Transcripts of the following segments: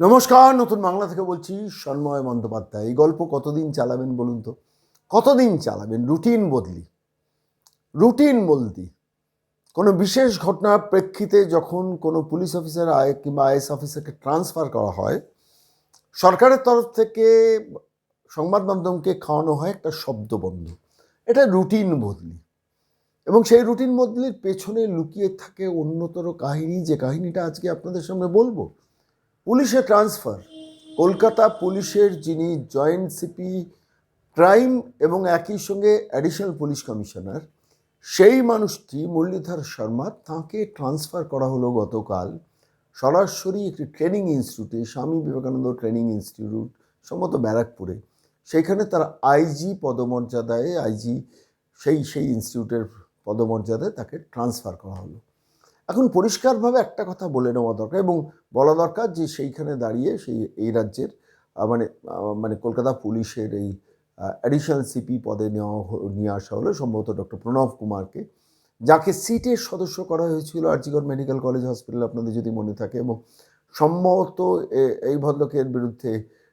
নমস্কার, নতুন বাংলা থেকে বলছি সন্ময় বন্দ্যোপাধ্যায়। এই গল্প কতদিন চালাবেন বলুন তো? কতদিন চালাবেন? রুটিন বদলি। রুটিন বলতি। কোনো বিশেষ ঘটনার প্রেক্ষিতে যখন কোনো পুলিশ অফিসার আয় কিংবা আইএস অফিসারকে ট্রান্সফার করা হয়, সরকারের তরফ থেকে সংবাদ মাধ্যমকে খাওয়ানো হয় একটা শব্দবন্ধ। এটা রুটিন বদলি। এবং সেই রুটিন বদলির পেছনে লুকিয়ে থাকে অন্যতর কাহিনী। যে কাহিনীটা আজকে আপনাদের সামনে বলব পুলিশে ট্রান্সফার। কলকাতা পুলিশের যিনি জয়েন্ট সিপি, ক্রাইম এবং একই সঙ্গে অ্যাডিশনাল পুলিশ কমিশনার, সেই মানুষটি মুরলীধর শর্মা, তাঁকে ট্রান্সফার করা হলো গতকাল সরাসরি একটি ট্রেনিং ইনস্টিটিউটে, স্বামী বিবেকানন্দ ট্রেনিং ইনস্টিটিউট, সম্ভবত ব্যারাকপুরে। সেইখানে তার আইজি পদমর্যাদায়, আইজি সেই সেই ইনস্টিটিউটের পদমর্যাদায় তাকে ট্রান্সফার করা হলো। এখন পরিষ্কারভাবে একটা কথা বলে নেওয়া দরকার এবং বলা দরকার যে সেইখানে দাঁড়িয়ে সেই, এই রাজ্যের মানে মানে কলকাতা পুলিশের এই অ্যাডিশনাল সিপি পদে নেওয়া নিয়ে আসা হলো সম্ভবত ডক্টর প্রণব কুমারকে, যাকে সিটের সদস্য করা হয়েছিল আরজিগড় মেডিকেল কলেজ হসপিটাল আপনাদের যদি মনে থাকে এবং সম্ভবত এই ভদ্রকের বিরুদ্ধে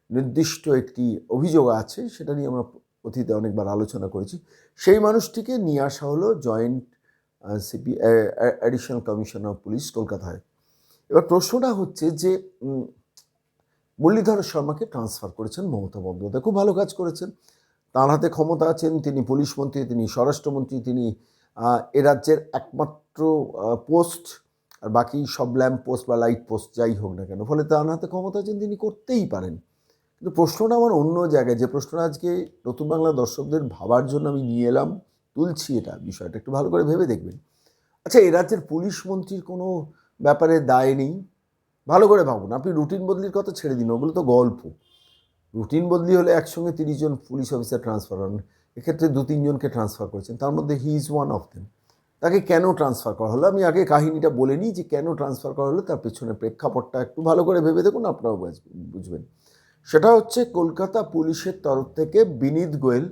নির্দিষ্ট একটি অভিযোগ আছে সেটা নিয়ে আমরা অতীতে অনেকবার আলোচনা করেছি। সেই মানুষটিকে নিয়ে আসা হলো joint CP additional commissioner of police কলকাতায়। এবার প্রশ্নটা হচ্ছে যে মুরলীধর শর্মাকে ট্রান্সফার করেছেন মমতা বন্দ্যোপাধ্যায়। খুব ভালো কাজ করেছেন। তার হাতে ক্ষমতা আছেন, তিনি পুলিশ মন্ত্রী, তিনি স্বরাষ্ট্রমন্ত্রী, তিনি এ রাজ্যের একমাত্র পোস্ট আর বাকি সব ল্যাম্প পোস্ট বা লাইট পোস্ট যাই হোক না কেন, ফলে তার হাতে ক্ষমতা আছেন, তিনি করতেই পারেন। কিন্তু প্রশ্নটা আমার অন্য জায়গায়, যে প্রশ্নটা আজকে নতুন বাংলা দর্শকদের ভাবার জন্য আমি নিয়ে এলাম তুলছি এটা বিষয়টা, একটু ভালো করে ভেবে দেখবেন। আচ্ছা এ রাজ্যের পুলিশ মন্ত্রীর কোনো ব্যাপারে দায় নেই? ভালো করে ভাবুন, আপনি রুটিন বদলির কথা ছেড়ে দিন, ওগুলো তো গল্প। রুটিন বদলি হলে একসঙ্গে তিরিশ জন পুলিশ অফিসার ট্রান্সফার হন, এক্ষেত্রে দু তিনজনকে ট্রান্সফার করেছেন, তার মধ্যে he is one of them. তাকে কেন ট্রান্সফার করা হলো? আমি আগে কাহিনীটা বলে নিই যে কেন ট্রান্সফার করা হলো, তার পেছনে প্রেক্ষাপটটা একটু ভালো করে ভেবে দেখুন, আপনারাও বুঝ- বুঝবেন। সেটা হচ্ছে, কলকাতা পুলিশের তরফ থেকে বিনীত গোয়েল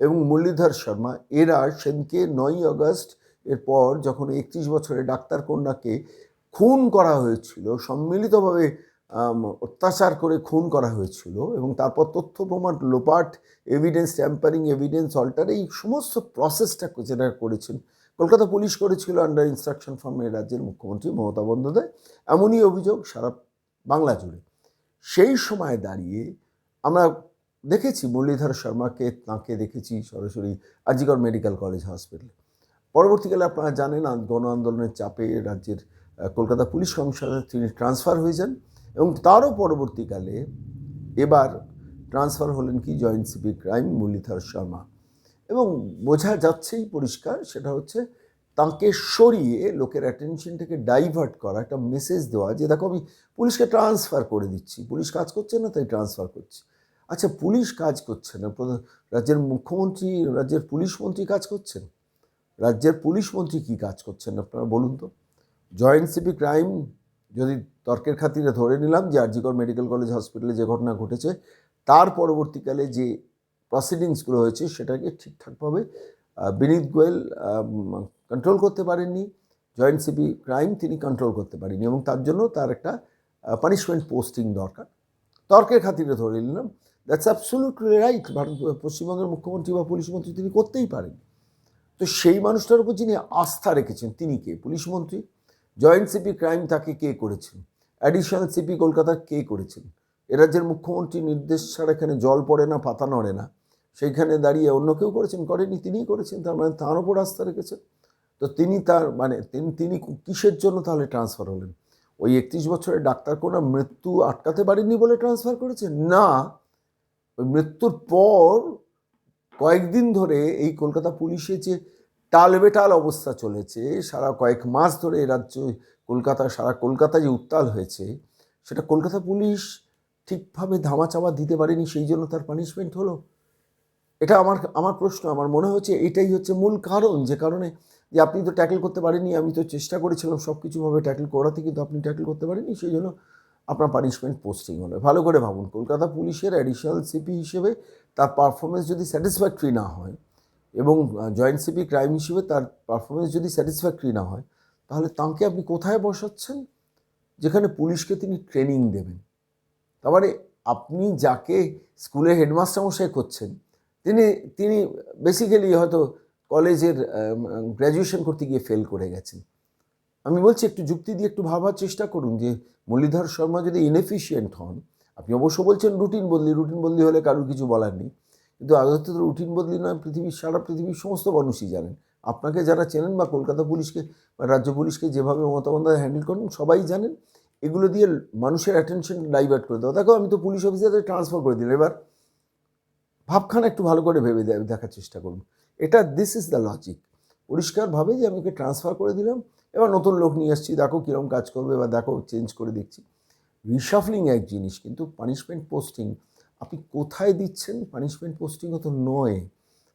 এবং মুরলীধর শর্মা, এরা সেদিনকে নয়ই আগস্ট এরপর যখন একত্রিশ বছরের ডাক্তার কন্যাকে খুন করা হয়েছিল, সম্মিলিতভাবে অত্যাচার করে খুন করা হয়েছিল এবং তারপর তথ্য প্রমাণ, লোপাট এভিডেন্স ট্যাম্পারিং এভিডেন্স অল্টার এই সমস্ত প্রসেসটা যেটা করেছেন, কলকাতা পুলিশ করেছিল আন্ডার ইনস্ট্রাকশন ফ্রম এই রাজ্যের মুখ্যমন্ত্রী মমতা বন্দ্যোপাধ্যায়, এমনই অভিযোগ সারা বাংলা জুড়ে। সেই সময় দাঁড়িয়ে আমরা দেখেছি মুরলীধর শর্মাকে, তাঁকে দেখেছি সরাসরি আজিগড় মেডিকেল কলেজ হসপিটালে পরবর্তীকালে আপনারা জানেন গণ আন্দোলনের চাপে রাজ্যের কলকাতা পুলিশ কমিশনার তিনি ট্রান্সফার হয়ে যান এবং তারও পরবর্তীকালে এবার ট্রান্সফার হলেন কি? Joint CP crime Muralidhar Sharma. এবং বোঝা যাচ্ছেই পরিষ্কার, সেটা হচ্ছে তাকে সরিয়ে লোকের অ্যাটেনশন থেকে ডাইভার্ট করা, একটা মেসেজ দেওয়া যে, দেখো আমি পুলিশকে ট্রান্সফার করে দিচ্ছি। পুলিশ কাজ করছে না, তাই ট্রান্সফার করছি। আচ্ছা পুলিশ কাজ করছে না? রাজ্যের মুখ্যমন্ত্রী, রাজ্যের পুলিশ মন্ত্রী কাজ করছেন? রাজ্যের পুলিশ মন্ত্রী কী কাজ করছেন আপনারা বলুন তো। জয়েন্ট সিপি ক্রাইম, যদি তর্কের খাতিরে ধরে নিলাম যে আরজিকর মেডিকেল কলেজ হসপিটালে যে ঘটনা ঘটেছে, তার পরবর্তীকালে যে প্রসিডিংসগুলো হয়েছে, সেটাকে ঠিকঠাকভাবে বিনীত গোয়েল কন্ট্রোল করতে পারেননি। জয়েন্ট সিপি ক্রাইম তিনি কন্ট্রোল করতে পারেননি এবং তার জন্য তার একটা পানিশমেন্ট পোস্টিং দরকার। তর্কের খাতিরে ধরে নিলাম দ্যাটস অ্যাবসোলুটলি রাইট ভারত পশ্চিমবঙ্গের মুখ্যমন্ত্রী বা পুলিশ মন্ত্রী তিনি করতেই পারেন। তো সেই মানুষটার উপর যিনি আস্থা রেখেছেন, তিনি কে? পুলিশ মন্ত্রী? জয়েন্ট সিপি ক্রাইম তাকে কে করেছেন? অ্যাডিশনাল সিপি কলকাতার কে করেছেন? এ রাজ্যের মুখ্যমন্ত্রী নির্দেশ ছাড়া এখানে জল পড়ে না, পাতা নড়ে না। সেইখানে দাঁড়িয়ে অন্য কেউ করেছেন? করেনি তিনিই করেছেন। তার মানে তার ওপর আস্থা রেখেছেন। তো তিনি তার মানে তিনি তিনি কিসের জন্য তাহলে ট্রান্সফার হলেন? ওই একত্রিশ বছরের ডাক্তার কোনো মৃত্যু আটকাতে পারেননি বলে ট্রান্সফার করেছেন? না। ওই মৃত্যুর পর কয়েকদিন ধরে এই কলকাতা পুলিশে যে টালবেটাল অবস্থা চলেছে, সারা কয়েক মাস ধরে রাজ্য কলকাতা, সারা কলকাতা যে উত্তাল হয়েছে, সেটা কলকাতা পুলিশ ঠিকভাবে ধামাচাপা দিতে পারেনি, সেই জন্য তার পানিশমেন্ট হলো? এটা আমার আমার প্রশ্ন, আমার মনে হচ্ছে এটাই হচ্ছে মূল কারণ, যে কারণে যে আপনি তো ট্যাকেল করতে পারেননি, আমি তো চেষ্টা করেছিলাম সব কিছুভাবে ট্যাকেল করাতে, কিন্তু আপনি ট্যাকেল করতে পারেননি, সেই জন্য আপনার পানিশমেন্ট পোস্টিং হলো ভালো করে ভাবুন, কলকাতা পুলিশের অ্যাডিশনাল সিপি হিসেবে তার পারফরমেন্স যদি স্যাটিসফ্যাক্টরি না হয় এবং জয়েন্ট সিপি ক্রাইম হিসেবে তার পারফরমেন্স যদি স্যাটিসফ্যাক্টরি না হয়, তাহলে তাঁকে আপনি কোথায় বসাচ্ছেন? যেখানে পুলিশকে তিনি ট্রেনিং দেবেন। তার মানে আপনি যাকে স্কুলে হেডমাস্টার মশাই করছেন, তিনি তিনি বেসিক্যালি হয়তো কলেজের গ্র্যাজুয়েশন করতে গিয়ে ফেল করে গেছেন। আমি বলছি, একটু যুক্তি দিয়ে একটু ভাবার চেষ্টা করুন যে, মুরলীধর শর্মা যদি ইনএফিশিয়েন্ট হন, আপনি অবশ্য বলছেন রুটিন বদলি রুটিন বদলি হলে কারোর কিছু বলার নেই। কিন্তু আদতে তো রুটিন বদলি নয়, পৃথিবীর, সারা পৃথিবীর সমস্ত মানুষই জানেন। আপনাকে যারা চেনেন বা কলকাতা পুলিশকে বা রাজ্য পুলিশকে যেভাবে বন্দ্যোপাধ্যায় হ্যান্ডেল করেন, সবাই জানেন, এগুলো দিয়ে মানুষের অ্যাটেনশন ডাইভার্ট করে দেওয়া। দেখো, আমি তো পুলিশ অফিসারদের ট্রান্সফার করে দিলাম। এবার ভাবখানা একটু ভালো করে ভেবে দেখার চেষ্টা করুন। এটা দিস ইজ দ্য লজিক পরিষ্কারভাবে যে আমি ওকে ট্রান্সফার করে দিলাম এবার নতুন লোক নিয়ে আসছি দেখো কীরকম কাজ করবে বা দেখো চেঞ্জ করে দেখছি। রিশাফলিং এক জিনিস, কিন্তু পানিশমেন্ট পোস্টিং আপনি কোথায় দিচ্ছেন? পানিশমেন্ট পোস্টিংও তো নয়।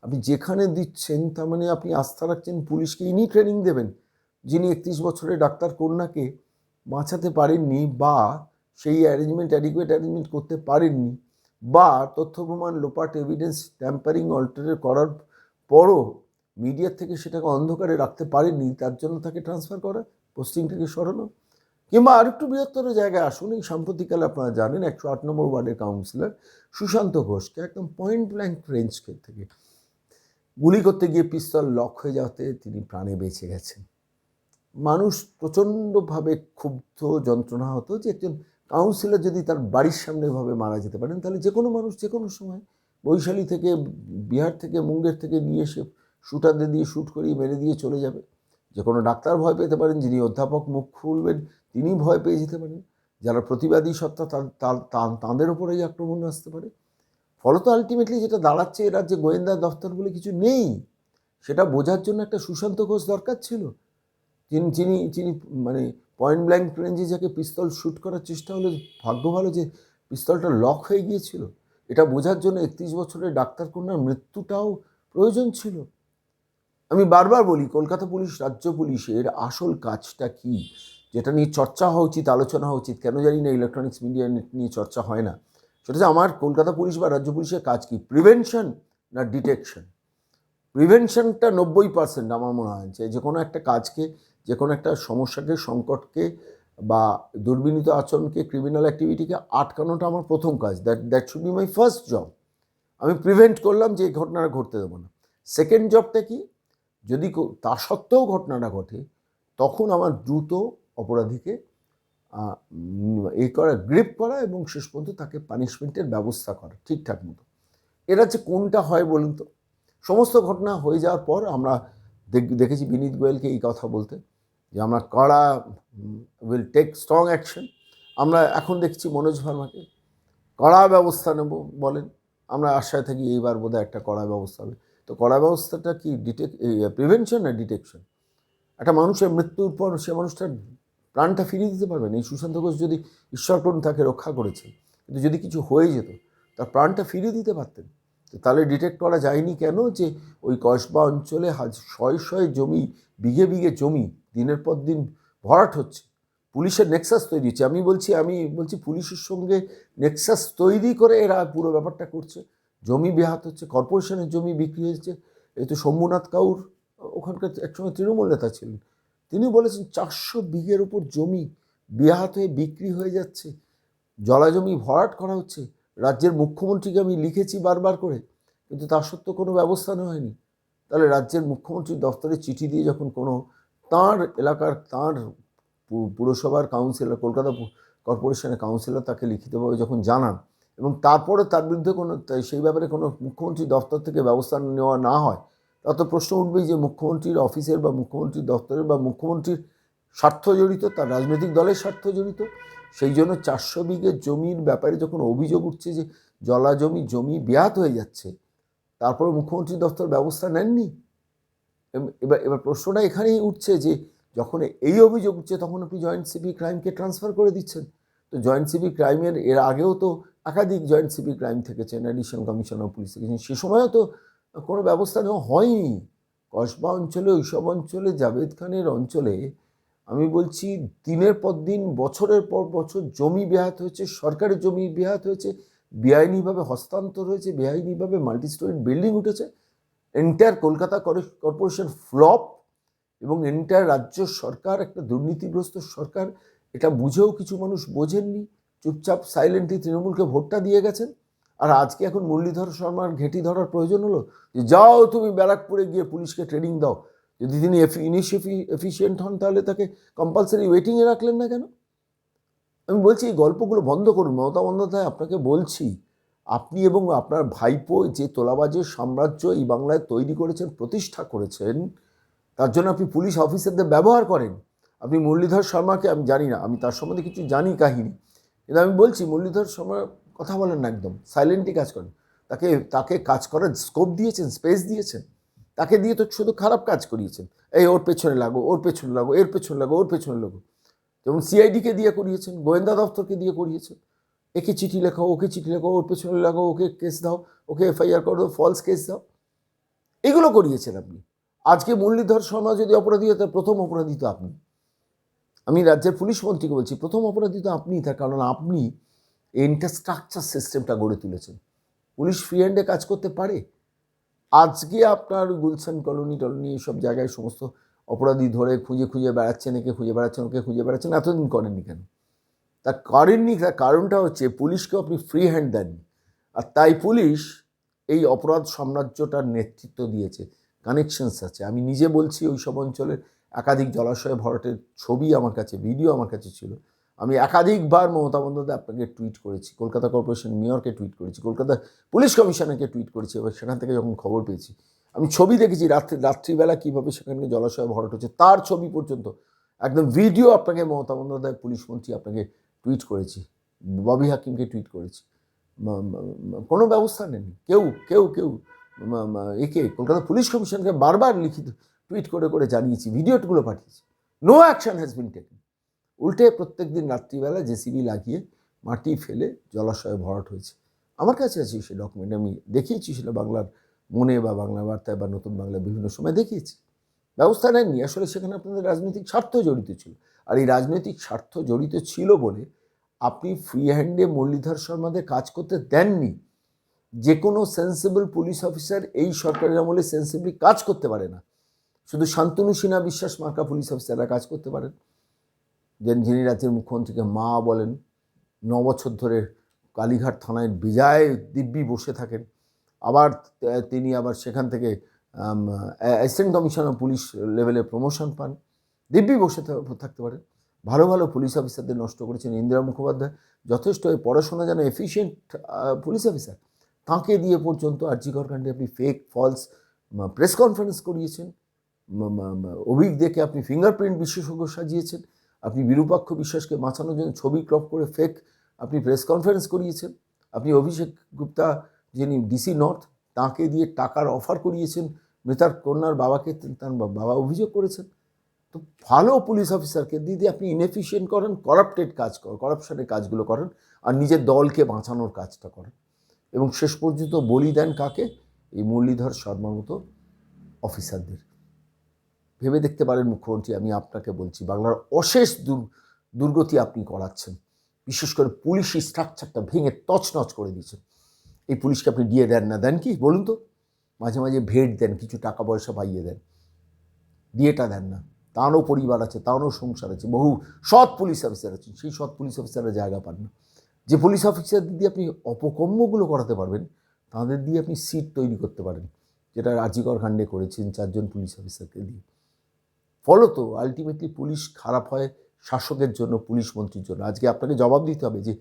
আপনি যেখানে দিচ্ছেন, তার মানে আপনি আস্থা রাখছেন পুলিশকে, ইনি ট্রেনিং দেবেন। যিনি একত্রিশ বছরের ডাক্তার কন্যাকে বাঁচাতে পারেননি বা সেই অ্যারেঞ্জমেন্ট অ্যাডিকুয়েট অ্যারেঞ্জমেন্ট করতে পারেননি বা তথ্য প্রমাণ লোপাট এভিডেন্স ট্যাম্পারিং অল্টারেট করার পরও মিডিয়ার থেকে সেটাকে অন্ধকারে রাখতে পারেননি, তার জন্য তাকে ট্রান্সফার করা পোস্টিং থেকে সরানো। কিংবা আরেকটু বৃহত্তর জায়গায় আসুন, এই সাম্প্রতিককালে আপনারা জানেন একশো আট নম্বর ওয়ার্ডের কাউন্সিলর সুশান্ত ঘোষকে একদম পয়েন্ট ব্ল্যাঙ্ক রেঞ্জ থেকে গুলি করতে গিয়ে পিস্তল লক হয়ে যাওয়াতে তিনি প্রাণে বেঁচে গেছেন। মানুষ প্রচণ্ডভাবে ক্ষুব্ধ, যন্ত্রণা হতো যে একজন কাউন্সিলর যদি তার বাড়ির সামনে এভাবে মারা যেতে পারেন, তাহলে যে কোনো মানুষ যে কোনো সময় বৈশালী থেকে বিহার থেকে মুঙ্গের থেকে নিয়ে এসে শুটারদের দিয়ে শ্যুট করিয়ে মেরে দিয়ে চলে যাবে। যে কোনো ডাক্তার ভয় পেতে পারেন, যিনি অধ্যাপক মুখ খুলবেন, তিনি ভয় পেয়ে যেতে পারেন। যারা প্রতিবাদী সত্তা তাঁদের ওপরেই আক্রমণ আসতে পারে। ফলত আলটিমেটলি যেটা দাঁড়াচ্ছে এ রাজ্যে গোয়েন্দা দফতর বলে কিছু নেই। সেটা বোঝার জন্য একটা সুশান্ত ঘোষ দরকার ছিল। যিনি যিনি যিনি মানে পয়েন্ট ব্ল্যাঙ্ক রেঞ্জে যাকে পিস্তল শ্যুট করার চেষ্টা হলো ভাগ্য ভালো যে পিস্তলটা লক হয়ে গিয়েছিল। এটা বোঝার জন্য একত্রিশ বছরের ডাক্তার কন্যার মৃত্যুটাও প্রয়োজন ছিল। আমি বারবার বলি, কলকাতা পুলিশ, রাজ্য পুলিশের আসল কাজটা কি? যেটা নিয়ে চর্চা হওয়া উচিত, আলোচনা হওয়া উচিত, কেন জানি না ইলেকট্রনিক্স মিডিয়া নিয়ে চর্চা হয় না। সেটা হচ্ছে আমার কলকাতা পুলিশ বা রাজ্য পুলিশের কাজ কি? প্রিভেনশন না ডিটেকশন প্রিভেনশনটা নব্বই পার্সেন্ট আমার মনে হয় যে যে কোনো একটা কাজকে যে কোনো একটা সমস্যাকে, সংকটকে বা দুর্বিনীত আচরণকে ক্রিমিনাল অ্যাক্টিভিটিকে আটকানোটা আমার প্রথম কাজ। That that should be my first job আমি প্রিভেন্ট করলাম যে, এই ঘটনাটা ঘটতে দেবো না। সেকেন্ড জবটা কি? যদি তা সত্ত্বেও ঘটনাটা ঘটে, তখন আমার দ্রুত অপরাধীকে এই করা, গ্রিপ করা এবং শেষ পর্যন্ত তাকে পানিশমেন্টের ব্যবস্থা করা, ঠিকঠাক মতো। এরা যে কোনটা হয় বলুন তো? সমস্ত ঘটনা হয়ে যাওয়ার পর আমরা দেখ- দেখেছি বিনীত গোয়েলকে এই কথা বলতে, যে আমরা কড়া উইল টেক স্ট্রং অ্যাকশন আমরা এখন দেখছি মনোজ ভার্মাকে, কড়া ব্যবস্থা নেব বলেন। আমরা আশায় থাকি এইবার বোধহয় একটা কড়া ব্যবস্থা হবে। তো কড়া ব্যবস্থাটা কি? ডিটেক প্রিভেনশন না ডিটেকশন একটা মানুষের মৃত্যুর পর সে মানুষটার প্রাণটা ফিরিয়ে দিতে পারবেন এই সুশান্ত ঘোষ যদি ঈশ্বর করুন, তাকে রক্ষা করেছে কিন্তু যদি কিছু হয়ে যেত, তার প্রাণটা ফিরিয়ে দিতে পারতেন। তো তাহলে ডিটেক্ট করা যায়নি কেন যে ওই কসবা অঞ্চলে হাজ শয়ে শয়ে জমি, বিঘে বিঘে জমি, দিনের পর দিন ভরাট হচ্ছে? পুলিশের নেক্সাস তৈরি হচ্ছে। আমি বলছি আমি বলছি পুলিশের সঙ্গে নেক্সাস তৈরি করে এরা পুরো ব্যাপারটা করছে। জমি বেহাত হচ্ছে, কর্পোরেশনের জমি বিক্রি হয়েছে। এই তো শম্ভুনাথ কাউর, ওখানকার একসময় তৃণমূল নেতা ছিলেন। তিনি বলেছেন, চারশো বিঘের ওপর জমি বেহাত হয়ে বিক্রি হয়ে যাচ্ছে। জলাজমি ভরাট করা হচ্ছে। রাজ্যের মুখ্যমন্ত্রীকে আমি লিখেছি বারবার করে, কিন্তু তা সত্ত্বেও কোনো ব্যবস্থা নেওয়া হয়নি। তাহলে রাজ্যের মুখ্যমন্ত্রীর দফতরে চিঠি দিয়ে যখন কোনো তাঁর এলাকার, তাঁর পুরসভার কাউন্সিলর কলকাতা কর্পোরেশনের কাউন্সিলর তাকে লিখিতভাবে যখন জানান এবং তারপরে তার বিরুদ্ধে কোনো সেই ব্যাপারে কোনো মুখ্যমন্ত্রী দফতর থেকে ব্যবস্থা নেওয়া না হয় তা তো প্রশ্ন উঠবেই যে মুখ্যমন্ত্রীর অফিসের বা মুখ্যমন্ত্রীর দফতরের বা মুখ্যমন্ত্রীর স্বার্থ জড়িত, তার রাজনৈতিক দলের স্বার্থ জড়িত, সেই জন্য চারশো বিঘে জমির ব্যাপারে যখন অভিযোগ উঠছে যে জলা জমি জমি বেয়াত হয়ে যাচ্ছে তারপরে মুখ্যমন্ত্রী দফতর ব্যবস্থা নেননি? এবার এবার প্রশ্নটা এখানেই উঠছে যে যখন এই অভিযোগ উঠছে, তখন আপনি জয়েন্ট সিপি ক্রাইমকে ট্রান্সফার করে দিচ্ছেন, তো জয়েন্ট সিপি ক্রাইমের, এর আগেও তো একাধিক জয়েন্ট সিপি ক্রাইম থেকেছেন অ্যাডিশনাল কমিশনার পুলিশ থেকেছেন সে সময়ও তো কোনো ব্যবস্থা নেওয়া হয়নি। কসবা অঞ্চলে ওইসব অঞ্চলে, জাভেদ খানের অঞ্চলে আমি বলছি দিনের পর দিন, বছরের পর বছর জমি বেহাত হয়েছে, সরকারের জমি বেহাত হয়েছে, বেআইনিভাবে হস্তান্তর হয়েছে, বেআইনিভাবে মাল্টি স্টোরি বিল্ডিং উঠেছে এন্টায়ার কলকাতা করে- কর্পোরেশন ফ্লপ এবং এন্টায়ার রাজ্য সরকার, একটা দুর্নীতিগ্রস্ত সরকার, এটা বুঝেও কিছু মানুষ বোঝেননি। চুপচাপ সাইলেন্টলি তৃণমূলকে ভোটটা দিয়ে গেছেন। আর আজকে এখন মুরলীধর শর্মার ঘেঁটি ধরার প্রয়োজন হলো যে, যাও তুমি ব্যারাকপুরে গিয়ে পুলিশকে ট্রেনিং দাও। যদি তিনি ইনিশিয়েফি এফিসিয়েন্ট হন তাহলে তাকে কম্পালসারি ওয়েটিংয়ে রাখলেন না কেন? আমি বলছি, এই গল্পগুলো বন্ধ করুন। মমতা বন্দ্যোপাধ্যায়, আপনাকে বলছি, আপনি এবং আপনার ভাইপো যে তোলাবাজের সাম্রাজ্য এই বাংলায় তৈরি করেছেন, প্রতিষ্ঠা করেছেন, তার জন্য আপনি পুলিশ অফিসারদের ব্যবহার করেন। আপনি মুরলীধর শর্মাকে, আমি জানি না, আমি তার সম্বন্ধে কিছু জানি কাহিনী। কিন্তু আমি বলছি, মুরলীধর শর্মা কথা বলেন না একদম সাইলেন্টলি কাজ করেন। তাকে তাকে কাজ করার স্কোপ দিয়েছেন স্পেস দিয়েছেন। তাকে দিয়ে তো শুধু খারাপ কাজ করিয়েছেন। এই ওর পেছনে লাগো, ওর পেছনে লাগো, এর পেছনে লাগো, ওর পেছনে লাগো। যেমন সিআইডিকে দিয়ে করিয়েছেন, গোয়েন্দা দপ্তরকে দিয়ে করিয়েছেন। একে চিঠি লেখাও, ওকে চিঠি লেখাও, ওর পেছনে লাগাও ওকে কেস দাও, ওকে এফআইআর করো ফলস কেস দাও। এগুলো করিয়েছেন আপনি। আজকে মুরলীধর শর্মা যদি অপরাধী হতো প্রথম অপরাধী তো আপনি। আমি রাজ্যের পুলিশ মন্ত্রীকে বলছি, প্রথম অপরাধী তো আপনি তার কারণ আপনি ইনফ্রাস্ট্রাকচার সিস্টেমটা গড়ে তুলেছেন। পুলিশ ফ্রি হ্যান্ডে কাজ করতে পারে। আজকে আপনার গুলশান কলোনি টলোনি এইসব জায়গায় সমস্ত অপরাধী ধরে খুঁজে খুঁজে বেড়াচ্ছেন, একে খুঁজে বেড়াচ্ছেন, ওকে খুঁজে বেড়াচ্ছেন, এতদিন করেননি কেন? তা করেননি, তার কারণটা হচ্ছে পুলিশকেও আপনি ফ্রি হ্যান্ড দেননি। আর তাই পুলিশ এই অপরাধ সাম্রাজ্যটার নেতৃত্ব দিয়েছে কানেকশনস আছে। আমি নিজে বলছি ওই সব অঞ্চলের একাধিক জলাশয় ভরাটের ছবি আমার কাছে, ভিডিও আমার কাছে ছিল। আমি একাধিকবার মমতা বন্দ্যোপাধ্যায় আপনাকে টুইট করেছি, কলকাতা কর্পোরেশন মেয়রকে টুইট করেছি, কলকাতা পুলিশ কমিশনারকে টুইট করেছি, এবার সেখান থেকে যখন খবর পেয়েছি, আমি ছবি দেখেছি রাত্রি, রাত্রিবেলা কীভাবে সেখানে জলাশয় ভরাট হচ্ছে, তার ছবি পর্যন্ত। একদম ভিডিও আপনাকে মমতা বন্দ্যোপাধ্যায়, পুলিশ মন্ত্রী আপনাকে টুইট করেছি, ববি হাকিমকে টুইট করেছি। কোনো ব্যবস্থা নেননি। কেউ কেউ কেউ একে, কলকাতা পুলিশ কমিশনকে বারবার লিখিত টুইট করে করে জানিয়েছি ভিডিওগুলো পাঠিয়েছি। No action has been taken উল্টে প্রত্যেক দিন রাত্রিবেলা জেসিবি লাগিয়ে মাটি ফেলে জলাশয়ে ভরাট হয়েছে। আমার কাছে আছে সে ডকুমেন্ট আমি দেখিয়েছি সেটা বাংলার মনে বা বাংলা বার্তায় বা নতুন বাংলায় বিভিন্ন সময় দেখিয়েছি। ব্যবস্থা নেননি, আসলে সেখানে আপনাদের রাজনৈতিক স্বার্থ জড়িত ছিল। আর এই রাজনৈতিক স্বার্থ জড়িত ছিল বলে আপনি ফ্রি হ্যান্ডে মুরলীধর শর্মাদের কাজ করতে দেননি। যে কোনো সেন্সিবল পুলিশ অফিসার এই সরকারের আমলে সেন্সিবলি কাজ করতে পারে না। শুধু শান্তনু সিনহা বিশ্বাস, মার্কা পুলিশ অফিসাররা কাজ করতে পারেন। যে যিনি রাজ্যের মুখ্যমন্ত্রীকে মা বলেন, ন বছর ধরে কালীঘাট থানায় বিজয় দিব্যি বসে থাকেন। আবার তিনি আবার সেখান থেকে অ্যাসিস্ট্যান্ট কমিশনার পুলিশ লেভেলে প্রমোশন পান। দিব্যি বসে থাকতে পারেন। ভালো ভালো পুলিশ অফিসারদের নষ্ট করেছেন ইন্দিরা মুখোপাধ্যায়। যথেষ্ট পড়াশোনা যেন এফিসিয়েন্ট পুলিশ অফিসার। তাঁকে দিয়ে পর্যন্ত আর্জিকর কাণ্ডে আপনি ফেক ফলস প্রেস কনফারেন্স করিয়েছেন। অভিক দেখে আপনি ফিঙ্গারপ্রিন্ট বিশেষজ্ঞ সাজিয়েছেন। আপনি বিরূপাক্ষ বিশ্বাসকে বাঁচানোর জন্য ছবি ক্রপ করে ফেক আপনি প্রেস কনফারেন্স করিয়েছেন। আপনি অভিষেক গুপ্তা, যিনি ডিসি নর্থ তাকে দিয়ে টাকার অফার করিয়েছেন। মৃতার কন্যার বাবাকে তার বাবা অভিযোগ করেছেন। তো ভালো পুলিশ অফিসারকে দিয়ে আপনি ইনএফিসিয়েন্ট করেন করাপ্টেড কাজ করাপশনের কাজগুলো করেন আর নিজের দলকে বাঁচানোর কাজটা করেন। এবং শেষ পর্যন্ত বলি দেন কাকে? এই মুরলীধর শর্মার মতো অফিসারদের ভেবে দেখতে পারেন মুখ্যমন্ত্রী, আমি আপনাকে বলছি, বাংলার অশেষ দুর, দুর্গতি আপনি করাচ্ছেন। বিশেষ করে পুলিশি স্ট্রাকচারটা ভেঙে তছনছ করে দিয়েছেন এই পুলিশকে আপনি দিয়ে দেন না, দেন কি? বলুন তো। মাঝে মাঝে ভেট দেন, কিছু টাকা পয়সা পাইয়ে দেন। দিয়েটা দেন না। তারও পরিবার আছে, তারও সংসার আছে, বহু সৎ পুলিশ অফিসার আছেন। সেই সৎ পুলিশ অফিসাররা জায়গা পান না। যে পুলিশ অফিসারদের দিয়ে আপনি অপকর্মগুলো করাতে পারবেন, তাদের দিয়ে আপনি সিট তৈরি করতে পারেন, যেটা রাজিকর কাণ্ডে করেছেন চারজন পুলিশ অফিসারকে দিয়ে। ফলত আলটিমেটলি পুলিশ খারাপ হয়, শাসকের জন্য, পুলিশ মন্ত্রীর জন্য। আজকে আপনাকে জবাব দিতে হবে যে,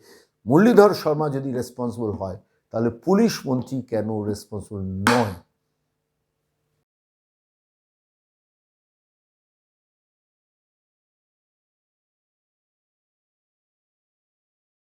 মুরলীধর শর্মা যদি রেসপন্সিবল হয়, তাহলে পুলিশ মন্ত্রী কেন রেসপন্সিবল নয়?